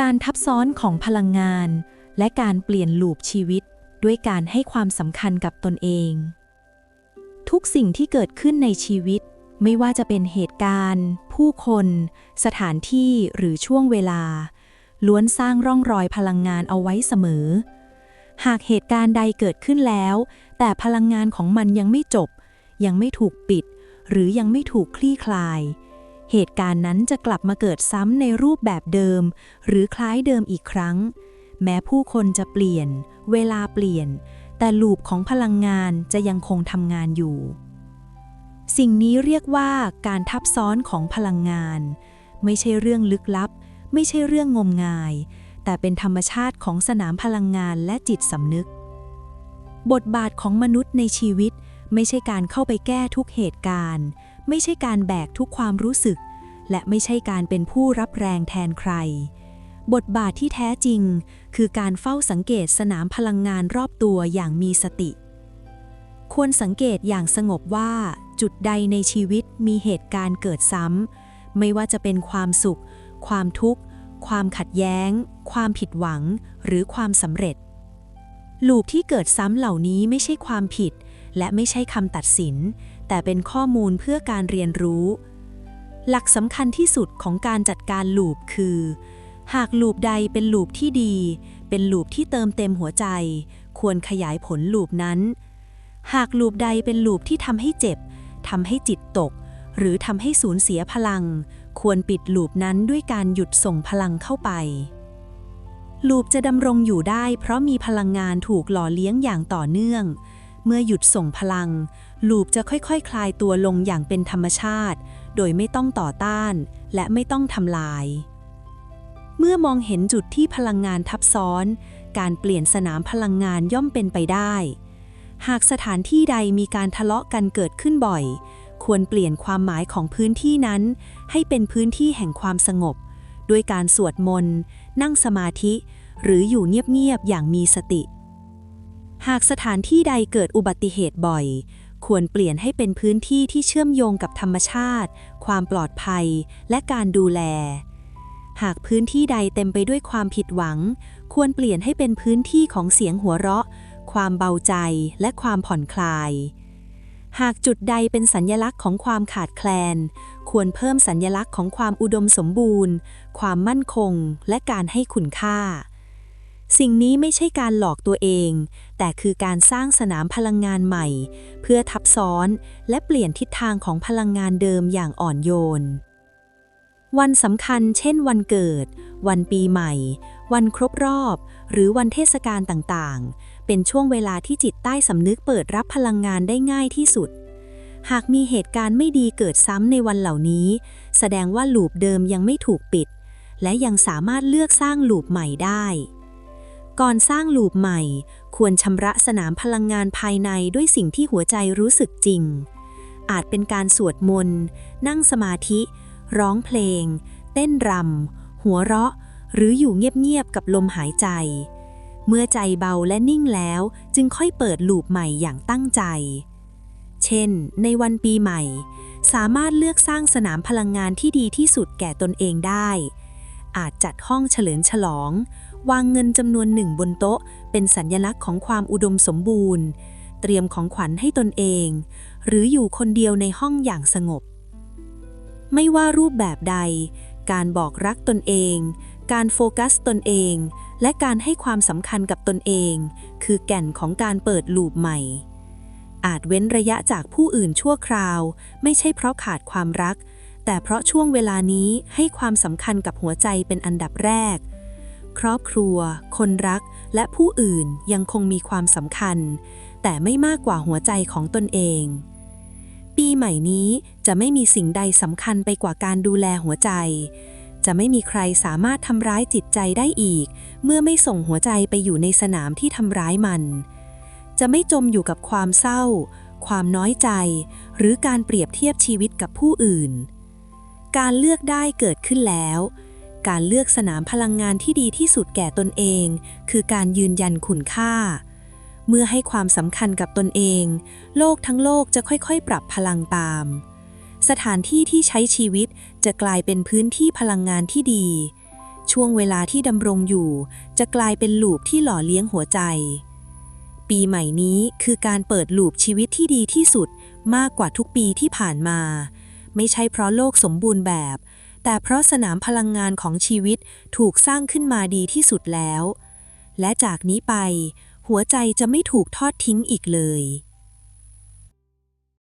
การทับซ้อนของพลังงาน และการเปลี่ยนลูปชีวิต ด้วยการให้ความสำคัญกับตนเอง ทุกสิ่งที่เกิดขึ้นในชีวิต ไม่ว่าจะเป็นเหตุการณ์ ผู้คน สถานที่หรือช่วงเวลา ล้วนสร้างร่องรอยพลังงานเอาไว้เสมอ หากเหตุการณ์ใดเกิดขึ้นแล้ว แต่พลังงานของมันยังไม่จบ ยังไม่ถูกปิด หรือยังไม่ถูกคลี่คลาย เหตุการณ์นั้นจะกลับมาเกิดซ้ำในรูปแบบเดิม หรือคล้ายเดิมอีกครั้ง แม้ผู้คนจะเปลี่ยน เวลาเปลี่ยน แต่ลูปของพลังงานจะยังคงทำงานอยู่ สิ่งนี้เรียกว่าการทับซ้อนของพลังงาน ไม่ใช่เรื่องลึกลับ ไม่ใช่เรื่องงมงาย แต่เป็นธรรมชาติของสนามพลังงานและจิตสำนึก บทบาทของมนุษย์ในชีวิต ไม่ใช่การเข้าไปแก้ทุกเหตุการณ์ ไม่ใช่การแบกทุกความรู้สึก และไม่ใช่การเป็นผู้รับแรงแทนใคร บทบาทที่แท้จริง คือการเฝ้าสังเกตสนามพลังงานรอบตัวอย่างมีสติ ควรสังเกตอย่างสงบว่า จุดใดในชีวิตมีเหตุการณ์เกิดซ้ำ ไม่ว่าจะเป็นความสุข ความทุกข์ ความขัดแย้ง ความผิดหวัง หรือความสำเร็จลูปที่เกิดซ้ำเหล่านี้ไม่ใช่ความผิด และไม่ใช่คำตัดสิน แต่เป็นข้อมูลเพื่อการเรียนรู้ หลักสำคัญที่สุดของการจัดการลูปคือ หากลูปใดเป็นลูปที่ดี เป็นลูปที่เติมเต็มหัวใจ ควรขยายผลลูปนั้น หากลูปใดเป็นลูปที่ทำให้เจ็บทำให้จิตตก หรือทำให้สูญเสียพลัง ควรปิดลูปนั้นด้วยการหยุดส่งพลังเข้าไปลูปจะดำรงอยู่ได้เพราะมีพลังงานถูกหล่อเลี้ยงอย่างต่อเนื่อง เมื่อหยุดส่งพลัง ลูปจะค่อยๆคคลายตัวลงอย่างเป็นธรรมชาติ โดยไม่ต้องต่อต้าน และไม่ต้องทำลาย เมื่อมองเห็นจุดที่พลังงานทับซ้อน การเปลี่ยนสนามพลังงานย่อมเป็นไปได้ หากสถานที่ใดมีการทะเลาะกันเกิดขึ้นบ่อย ควรเปลี่ยนความหมายของพื้นที่นั้น ให้เป็นพื้นที่แห่งความสงบ ด้วยการสวดมนต์ นั่งสมาธิ หรืออยู่เงียบๆอย่างมีสติ หากสถานที่ใดเกิดอุบัติเหตุบ่อย ควรเปลี่ยนให้เป็นพื้นที่ที่เชื่อมโยงกับธรรมชาติ ความปลอดภัย และการดูแล หากพื้นที่ใดเต็มไปด้วยความผิดหวัง ควรเปลี่ยนให้เป็นพื้นที่ของเสียงหัวเราะ ความเบาใจ และความผ่อนคลาย หากจุดใดเป็นสัญญลักษณ์ของความขาดแคลน ควรเพิ่มสัญญลักษณ์ของความอุดมสมบูรณ์ ความมั่นคง และการให้คุณค่า สิ่งนี้ไม่ใช่การหลอกตัวเอง แต่คือการสร้างสนามพลังงานใหม่ เพื่อทับซ้อนและเปลี่ยนทิศทางของพลังงานเดิมอย่างอ่อนโยน วันสำคัญเช่นวันเกิด วันปีใหม่ วันครบรอบ หรือวันเทศกาลต่างๆ เป็นช่วงเวลาที่จิตใต้สำนึกเปิดรับพลังงานได้ง่ายที่สุด หากมีเหตุการณ์ไม่ดีเกิดซ้ำในวันเหล่านี้ แสดงว่าลูปเดิมยังไม่ถูกปิด และยังสามารถเลือกสร้างลูปใหม่ได้ ก่อนสร้างลูปใหม่ ควรชำระสนามพลังงานภายในด้วยสิ่งที่หัวใจรู้สึกจริง อาจเป็นการสวดมนต์ นั่งสมาธิ ร้องเพลง เต้นรำ หัวเราะ หรืออยู่เงียบๆกับลมหายใจ เมื่อใจเบาและนิ่งแล้วจึงค่อยเปิดลูปใหม่อย่างตั้งใจ เช่น ในวันปีใหม่ สามารถเลือกสร้างสนามพลังงานที่ดีที่สุดแก่ตนเองได้ อาจจัดห้องเฉลิมฉลอง วางเงินจำนวนหนึ่งบนโต๊ะ เป็นสัญลักษณ์ของความอุดมสมบูรณ์ เตรียมของขวัญให้ตนเอง หรืออยู่คนเดียวในห้องอย่างสงบ ไม่ว่ารูปแบบใด การบอกรักตนเอง การโฟกัสตนเอง และการให้ความสำคัญกับตนเอง คือแก่นของการเปิดลูปใหม่ อาจเว้นระยะจากผู้อื่นชั่วคราว ไม่ใช่เพราะขาดความรัก แต่เพราะช่วงเวลานี้ให้ความสำคัญกับหัวใจเป็นอันดับแรก ครอบครัว คนรัก และผู้อื่นยังคงมีความสำคัญ แต่ไม่มากกว่าหัวใจของตนเอง ปีใหม่นี้จะไม่มีสิ่งใดสำคัญไปกว่าการดูแลหัวใจ จะไม่มีใครสามารถทำร้ายจิตใจได้อีก เมื่อไม่ส่งหัวใจไปอยู่ในสนามที่ทำร้ายมัน จะไม่จมอยู่กับความเศร้า ความน้อยใจ หรือการเปรียบเทียบชีวิตกับผู้อื่น การเลือกได้เกิดขึ้นแล้ว การเลือกสนามพลังงานที่ดีที่สุดแก่ตนเอง คือการยืนยันคุณค่า เมื่อให้ความสำคัญกับตนเอง โลกทั้งโลกจะค่อยๆ ปรับพลังตาม สถานที่ที่ใช้ชีวิตจะกลายเป็นพื้นที่พลังงานที่ดี ช่วงเวลาที่ดำรงอยู่ จะกลายเป็นลูปที่หล่อเลี้ยงหัวใจ ปีใหม่นี้คือการเปิดลูปชีวิตที่ดีที่สุดมากกว่าทุกปีที่ผ่านมา ไม่ใช่เพราะโลกสมบูรณ์แบบ แต่เพราะสนามพลังงานของชีวิตถูกสร้างขึ้นมาดีที่สุดแล้ว และจากนี้ไป หัวใจจะไม่ถูกทอดทิ้งอีกเลย